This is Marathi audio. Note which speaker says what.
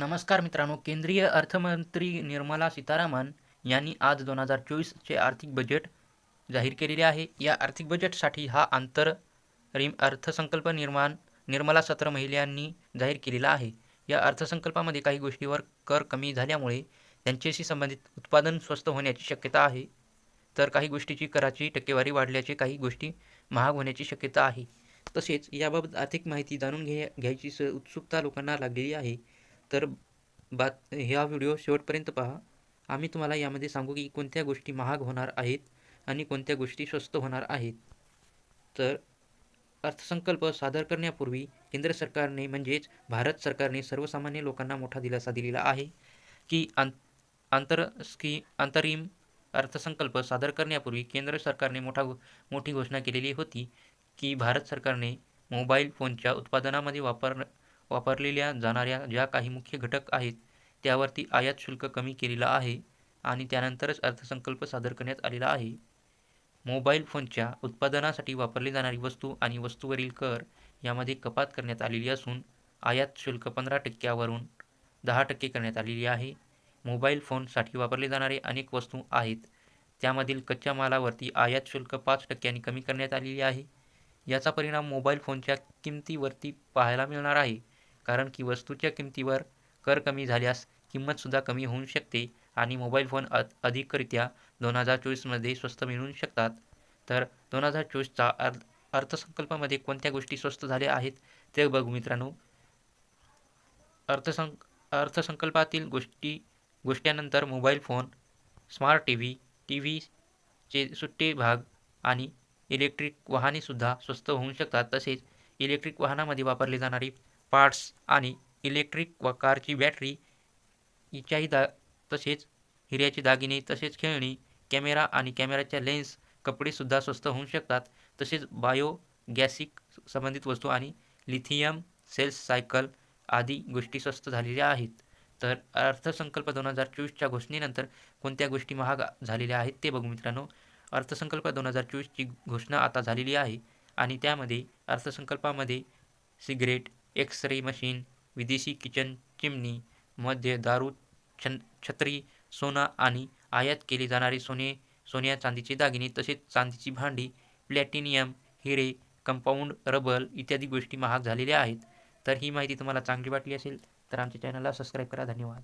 Speaker 1: नमस्कार मित्रांनो केंद्रीय अर्थमंत्री निर्मला सीतारामन यांनी आज दोन हजार चोवीसचे आर्थिक बजेट जाहीर केलेले आहे. या आर्थिक बजेटसाठी हा आंतरिम अर्थसंकल्प निर्माण निर्मला सत्र महिलांनी जाहीर केलेला आहे. या अर्थसंकल्पामध्ये काही गोष्टीवर कर कमी झाल्यामुळे त्यांच्याशी संबंधित उत्पादन स्वस्त होण्याची शक्यता आहे. तर काही गोष्टीची कराची टक्केवारी वाढल्याचे काही गोष्टी महाग होण्याची शक्यता आहे. तसेच याबाबत आर्थिक माहिती जाणून घे घ्यायची स उत्सुकता लोकांना लागलेली आहे. तर बात ह्या व्हिडिओ शेवटपर्यंत पहा. आम्ही तुम्हाला यामध्ये सांगू की कोणत्या गोष्टी महाग होणार आहेत आणि कोणत्या गोष्टी स्वस्त होणार आहेत. तर अर्थसंकल्प सादर करण्यापूर्वी केंद्र सरकारने म्हणजेच भारत सरकारने सर्वसामान्य लोकांना मोठा दिलासा दिलेला आहे की आं आंतर स्की अंतरिम अर्थसंकल्प सादर करण्यापूर्वी केंद्र सरकारने मोठा मोठी घोषणा केलेली होती की भारत सरकारने मोबाईल फोनच्या उत्पादनामध्ये वापर वापरलेल्या जाणाऱ्या ज्या काही मुख्य घटक आहेत त्यावरती आयात शुल्क कमी केलेला आहे आणि त्यानंतरच अर्थसंकल्प सादर करण्यात आलेला आहे. मोबाईल फोनच्या उत्पादनासाठी वापरली जाणारी वस्तू आणि वस्तूवरील कर यामध्ये कपात करण्यात आलेली असून आयात शुल्क पंधरा टक्क्यावरून दहा टक्के करण्यात आलेली आहे. मोबाईल फोनसाठी वापरले जाणारे अनेक वस्तू आहेत त्यामधील कच्च्या मालावरती आयात शुल्क पाच टक्क्यांनी कमी करण्यात आलेली आहे. याचा परिणाम मोबाईल फोनच्या किमतीवरती पाहायला मिळणार आहे. कारण की वस्तूच्या किमतीवर कर कमी झाल्यास किंमतसुद्धा कमी होऊ शकते आणि मोबाईल फोन अ अधिकरित्या दोन हजार चोवीसमध्ये स्वस्त मिळू शकतात. तर दोन हजार चोवीसचा अर् अर्थसंकल्पामध्ये कोणत्या गोष्टी स्वस्त झाल्या आहेत ते बघू मित्रांनो. अर्थसं अर्थसंकल्पातील गोष्टी गोष्टीनंतर mobile phone smart T V T व्हीचे सुट्टे भाग आणि इलेक्ट्रिक वाहनेसुद्धा स्वस्त होऊ शकतात. तसेच इलेक्ट्रिक वाहनामध्ये वापरले जाणारी पार्ट्स आणि इलेक्ट्रिक व कारची बॅटरी हिच्याही दा तसेच हिऱ्याचे दागिने तसेच खेळणी कॅमेरा आणि कॅमेराच्या लेन्स कपडेसुद्धा स्वस्त होऊ शकतात. तसेच बायो गॅसिक संबंधित वस्तू आणि लिथियम सेल्स सायकल आदी गोष्टी स्वस्त झालेल्या आहेत. तर अर्थसंकल्प दोन हजार चोवीसच्या घोषणेनंतर कोणत्या गोष्टी महाग झालेल्या आहेत ते बघू मित्रांनो. अर्थसंकल्प दोन हजार चोवीसची घोषणा आता झालेली आहे आणि त्यामध्ये अर्थसंकल्पामध्ये सिगरेट एक्स रे मशीन विदेशी किचन चिमणी मध्ये दारू छन छत्री सोना आणि आयात केले जाणारे सोने सोन्या चांदीचे दागिने तसेच चांदीची भांडी प्लॅटिनियम हिरे कंपाऊंड रबल इत्यादी गोष्टी महाग झालेल्या आहेत. तर ही माहिती तुम्हाला चांगली वाटली असेल तर आमच्या चॅनलला सबस्क्राईब करा. धन्यवाद.